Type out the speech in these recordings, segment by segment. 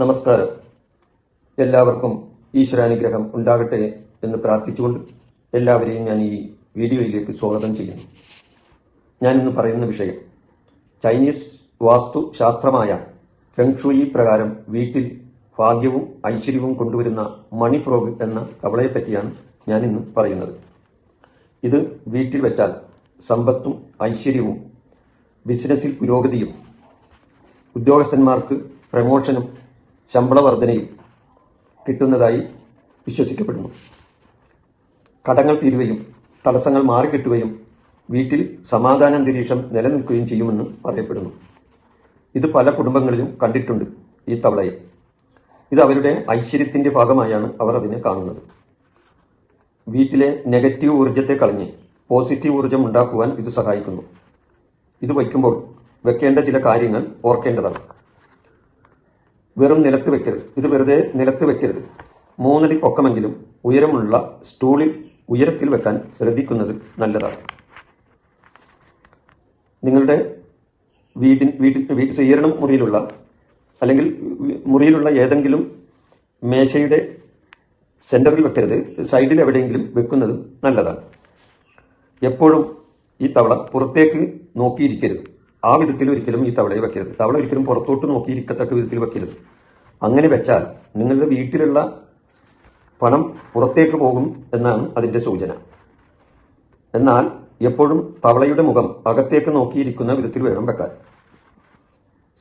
നമസ്കാരം. എല്ലാവർക്കും ഈശ്വരാനുഗ്രഹം ഉണ്ടാകട്ടെ എന്ന് പ്രാർത്ഥിച്ചുകൊണ്ട് എല്ലാവരെയും ഞാൻ ഈ വീഡിയോയിലേക്ക് സ്വാഗതം ചെയ്യുന്നു. ഞാൻ ഇന്ന് പറയുന്ന വിഷയം ചൈനീസ് വാസ്തു ശാസ്ത്രമായ ഫെങ്ഷുയി പ്രകാരം വീട്ടിൽ ഭാഗ്യവും ഐശ്വര്യവും കൊണ്ടുവരുന്ന മണി ഫ്രോഗ് എന്ന പറ്റിയാണ് ഞാൻ ഇന്ന് പറയുന്നത്. ഇത് വീട്ടിൽ വെച്ചാൽ സമ്പത്തും ഐശ്വര്യവും ബിസിനസ്സിൽ പുരോഗതിയും ഉദ്യോഗസ്ഥന്മാർക്ക് പ്രമോഷനും ശമ്പള വർധനയും കിട്ടുന്നതായി വിശ്വസിക്കപ്പെടുന്നു. കടങ്ങൾ തീരുകയും തടസ്സങ്ങൾ മാറിക്കിട്ടുകയും വീട്ടിൽ സമാധാന അന്തരീക്ഷം നിലനിൽക്കുകയും ചെയ്യുമെന്ന് പറയപ്പെടുന്നു. ഇത് പല കുടുംബങ്ങളിലും കണ്ടിട്ടുണ്ട് ഈ തവളയെ. ഇത് അവരുടെ ഐശ്വര്യത്തിന്റെ ഭാഗമായാണ് അവർ അതിനെ കാണുന്നത്. വീട്ടിലെ നെഗറ്റീവ് ഊർജത്തെ കളഞ്ഞ് പോസിറ്റീവ് ഊർജം ഉണ്ടാക്കുവാൻ ഇത് സഹായിക്കുന്നു. ഇത് വയ്ക്കുമ്പോൾ വെക്കേണ്ട ചില കാര്യങ്ങൾ ഓർക്കേണ്ടതാണ്. വെറും നിലത്ത് വെക്കരുത്. ഇത് വെറുതെ നിലത്ത് വെക്കരുത്. മൂന്നടി പൊക്കമെങ്കിലും ഉയരമുള്ള സ്റ്റൂളിൽ ഉയരത്തിൽ വെക്കാൻ ശ്രദ്ധിക്കുന്നത് നല്ലതാണ്. നിങ്ങളുടെ വീട്ടിൽ വീട്ടിൽ സ്വീകരണ മുറിയിലുള്ള അല്ലെങ്കിൽ മുറിയിലുള്ള ഏതെങ്കിലും മേശയുടെ സെന്ററിൽ വെക്കരുത്. സൈഡിൽ എവിടെയെങ്കിലും വെക്കുന്നത് നല്ലതാണ്. എപ്പോഴും ഈ തവള പുറത്തേക്ക് നോക്കിയിരിക്കരുത്. ആ വിധത്തിൽ ഒരിക്കലും ഈ തവളയെ വെക്കരുത്. തവള ഒരിക്കലും പുറത്തോട്ട് നോക്കിയിരിക്കത്തക്ക വിധത്തിൽ വെക്കരുത്. അങ്ങനെ വെച്ചാൽ നിങ്ങളുടെ വീട്ടിലുള്ള പണം പുറത്തേക്ക് പോകും എന്നാണ് അതിന്റെ സൂചന. എന്നാൽ എപ്പോഴും തവളയുടെ മുഖം അകത്തേക്ക് നോക്കിയിരിക്കുന്ന വിധത്തിൽ വേണം വെക്കാൻ.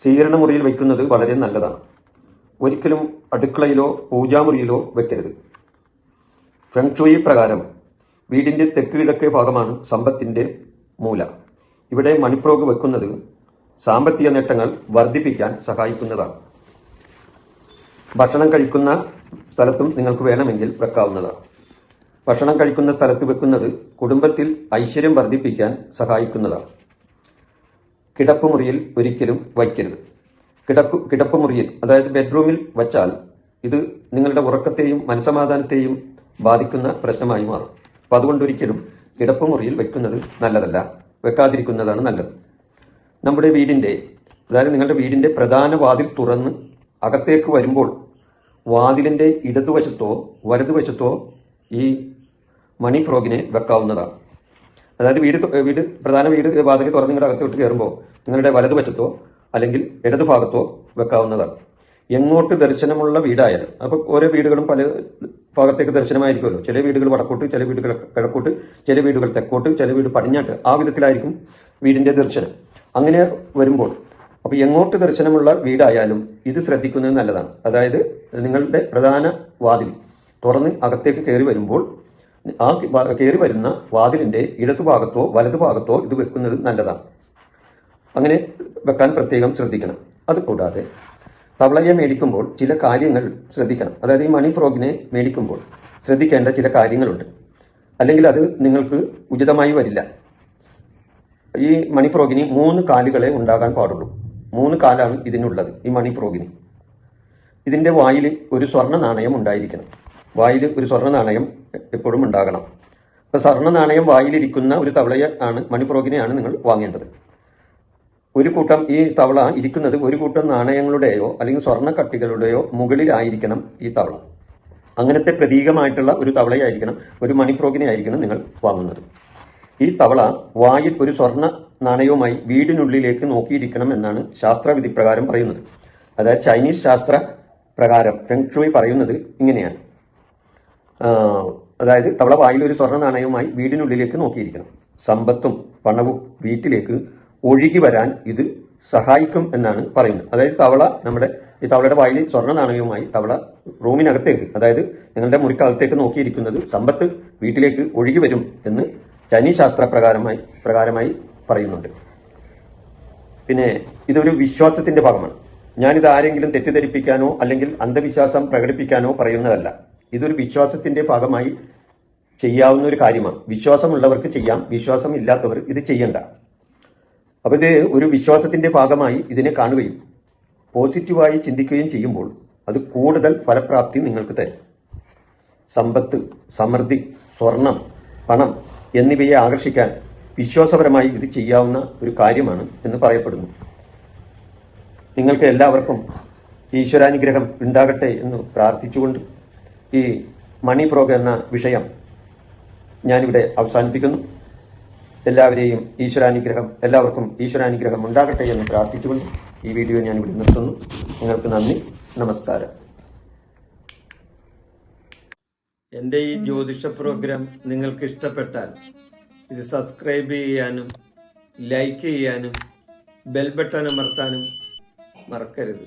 സ്വീകരണ മുറിയിൽ വയ്ക്കുന്നത് വളരെ നല്ലതാണ്. ഒരിക്കലും അടുക്കളയിലോ പൂജാമുറിയിലോ വെക്കരുത്. ഫെങ്ഷുയി പ്രകാരം വീടിന്റെ തെക്ക് കിഴക്കേ ഭാഗമാണ് സമ്പത്തിന്റെ മൂല. ഇവിടെ മണിപ്രോഗ് വെക്കുന്നത് സാമ്പത്തിക നേട്ടങ്ങൾ വർദ്ധിപ്പിക്കാൻ സഹായിക്കുന്നതാണ്. ഭക്ഷണം കഴിക്കുന്ന സ്ഥലത്തും നിങ്ങൾക്ക് വേണമെങ്കിൽ വെക്കാവുന്നതാണ്. ഭക്ഷണം കഴിക്കുന്ന സ്ഥലത്ത് വെക്കുന്നത് കുടുംബത്തിൽ ഐശ്വര്യം വർദ്ധിപ്പിക്കാൻ സഹായിക്കുന്നതാണ്. കിടപ്പുമുറിയിൽ ഒരിക്കലും വയ്ക്കരുത്. കിടപ്പ് കിടപ്പുമുറിയിൽ അതായത് ബെഡ്റൂമിൽ വച്ചാൽ ഇത് നിങ്ങളുടെ ഉറക്കത്തെയും മനസമാധാനത്തെയും ബാധിക്കുന്ന പ്രശ്നമായി മാറും. അപ്പൊ അതുകൊണ്ടൊരിക്കലും കിടപ്പുമുറിയിൽ വെക്കുന്നത് നല്ലതല്ല. വെക്കാതിരിക്കുന്നതാണ് നല്ലത്. നമ്മുടെ വീടിന്റെ അതായത് നിങ്ങളുടെ വീടിന്റെ പ്രധാന വാതിൽ തുറന്ന് അകത്തേക്ക് വരുമ്പോൾ വാതിലിന്റെ ഇടതുവശത്തോ വലതുവശത്തോ ഈ മണി ഫ്രോഗിനെ വെക്കാവുന്നതാണ്. അതായത് വീട് വീട് പ്രധാന വീട് വാതിൽ തുറന്ന് നിങ്ങളുടെ അകത്തോട്ട് കയറുമ്പോൾ നിങ്ങളുടെ വലതുവശത്തോ അല്ലെങ്കിൽ ഇടതുഭാഗത്തോ വെക്കാവുന്നതാണ്. എങ്ങോട്ട് ദർശനമുള്ള വീടായാലും അപ്പോൾ ഓരോ വീടുകളും പല ഭാഗത്തേക്ക് ദർശനമായിരിക്കുമല്ലോ. ചില വീടുകൾ വടക്കോട്ട് ചില വീടുകൾ കിഴക്കോട്ട് ചില വീടുകൾ തെക്കോട്ട് ചില വീട് പടിഞ്ഞാട്ട്. ആ വിധത്തിലായിരിക്കും വീടിന്റെ ദർശനം. അങ്ങനെ വരുമ്പോൾ അപ്പൊ എങ്ങോട്ട് ദർശനമുള്ള വീടായാലും ഇത് ശ്രദ്ധിക്കുന്നത് നല്ലതാണ്. അതായത് നിങ്ങളുടെ പ്രധാന വാതിൽ തുറന്ന് അകത്തേക്ക് കയറി വരുമ്പോൾ ആ കയറി വരുന്ന വാതിലിന്റെ ഇടതു ഭാഗത്തോ വലതു ഭാഗത്തോ ഇത് വെക്കുന്നത് നല്ലതാണ്. അങ്ങനെ വെക്കാൻ പ്രത്യേകം ശ്രദ്ധിക്കണം. അതുകൂടാതെ തവളയെ മേടിക്കുമ്പോൾ ചില കാര്യങ്ങൾ ശ്രദ്ധിക്കണം. അതായത് ഈ മണി ഫ്രോഗിനെ മേടിക്കുമ്പോൾ ശ്രദ്ധിക്കേണ്ട ചില കാര്യങ്ങളുണ്ട്. അല്ലെങ്കിൽ അത് നിങ്ങൾക്ക് ഉചിതമായി വരില്ല. ഈ മണി ഫ്രോഗിന് മൂന്ന് കാലുകളെ ഉണ്ടാകാൻ പാടുള്ളൂ. മൂന്ന് കാലാണ് ഇതിനുള്ളത് ഈ മണി ഫ്രോഗിന്. ഇതിന്റെ വായിൽ ഒരു സ്വർണ നാണയം ഉണ്ടായിരിക്കണം. വായിൽ ഒരു സ്വർണ നാണയം എപ്പോഴും ഉണ്ടാകണം. അപ്പൊ സ്വർണ നാണയം വായിലിരിക്കുന്ന ഒരു തവളയെ ആണ് മണിപ്രോഗിനെയാണ് നിങ്ങൾ വാങ്ങേണ്ടത്. ഒരു കൂട്ടം ഈ തവള ഇരിക്കുന്നത് ഒരു കൂട്ടം നാണയങ്ങളുടെയോ അല്ലെങ്കിൽ സ്വർണക്കട്ടികളുടെയോ മുകളിലായിരിക്കണം ഈ തവള. അങ്ങനത്തെ പ്രതീകമായിട്ടുള്ള ഒരു തവളയായിരിക്കണം ഒരു മണിപ്രോഗിനെ ആയിരിക്കണം നിങ്ങൾ വാങ്ങുന്നത്. ഈ തവള വായിൽ ഒരു സ്വർണ നാണയവുമായി വീടിനുള്ളിലേക്ക് നോക്കിയിരിക്കണം എന്നാണ് ശാസ്ത്രവിധി പ്രകാരം പറയുന്നത്. അതായത് ചൈനീസ് ശാസ്ത്ര പ്രകാരം ഫെങ്ഷുയി പറയുന്നത് ഇങ്ങനെയാണ്. അതായത് തവള വായിൽ ഒരു സ്വർണ നാണയവുമായി വീടിനുള്ളിലേക്ക് നോക്കിയിരിക്കണം. സമ്പത്തും പണവും വീട്ടിലേക്ക് ഒഴുകി വരാൻ ഇത് സഹായിക്കും എന്നാണ് പറയുന്നത്. അതായത് തവള നമ്മുടെ ഈ തവളയുടെ വായിൽ സ്വർണ നാണയവുമായി തവള റൂമിനകത്തേക്ക് അതായത് നിങ്ങളുടെ മുറിക്കകത്തേക്ക് നോക്കിയിരിക്കുന്നത് സമ്പത്ത് വീട്ടിലേക്ക് ഒഴുകി വരും എന്ന് ചൈനീസ് ശാസ്ത്ര പ്രകാരമായി പ്രകാരമായി പറയുന്നുണ്ട്. പിന്നെ ഇതൊരു വിശ്വാസത്തിന്റെ ഭാഗമാണ്. ഞാനിത് ആരെങ്കിലും തെറ്റിദ്ധരിപ്പിക്കാനോ അല്ലെങ്കിൽ അന്ധവിശ്വാസം പ്രകടിപ്പിക്കാനോ പറയുന്നതല്ല. ഇതൊരു വിശ്വാസത്തിന്റെ ഭാഗമായി ചെയ്യാവുന്ന ഒരു കാര്യമാണ്. വിശ്വാസമുള്ളവർക്ക് ചെയ്യാം വിശ്വാസം ഇല്ലാത്തവർ ഇത് ചെയ്യണ്ട. അപ്പൊ ഇത് ഒരു വിശ്വാസത്തിന്റെ ഭാഗമായി ഇതിനെ കാണുകയും പോസിറ്റീവായി ചിന്തിക്കുകയും ചെയ്യുമ്പോൾ അത് കൂടുതൽ ഫലപ്രാപ്തി നിങ്ങൾക്ക് തരും. സമ്പത്ത് സമൃദ്ധി സ്വർണം പണം എന്നിവയെ ആകർഷിക്കാൻ വിശ്വാസപരമായി ഇത് ചെയ്യാവുന്ന ഒരു കാര്യമാണ് എന്ന് പറയപ്പെടുന്നു. നിങ്ങൾക്ക് എല്ലാവർക്കും ഈശ്വരാനുഗ്രഹം ഉണ്ടാകട്ടെ എന്ന് പ്രാർത്ഥിച്ചുകൊണ്ട് ഈ മണി ഫ്രോഗ് എന്ന വിഷയം ഞാനിവിടെ അവസാനിപ്പിക്കുന്നു. എല്ലാവരെയും ഈശ്വരാനുഗ്രഹം എല്ലാവർക്കും ഈശ്വരാനുഗ്രഹം ഉണ്ടാകട്ടെ എന്ന് പ്രാർത്ഥിച്ചുകൊണ്ട് ഈ വീഡിയോ ഞാൻ ഇവിടെ നിർത്തുന്നു. നിങ്ങൾക്ക് നന്ദി നമസ്കാരം. എന്റെ ഈ ജ്യോതിഷ പ്രോഗ്രാം നിങ്ങൾക്ക് ഇഷ്ടപ്പെട്ടാൽ ഇത് സബ്സ്ക്രൈബ് ചെയ്യാനും ലൈക്ക് ചെയ്യാനും ബെൽ ബട്ടൺ അമർത്താനും മറക്കരുത്.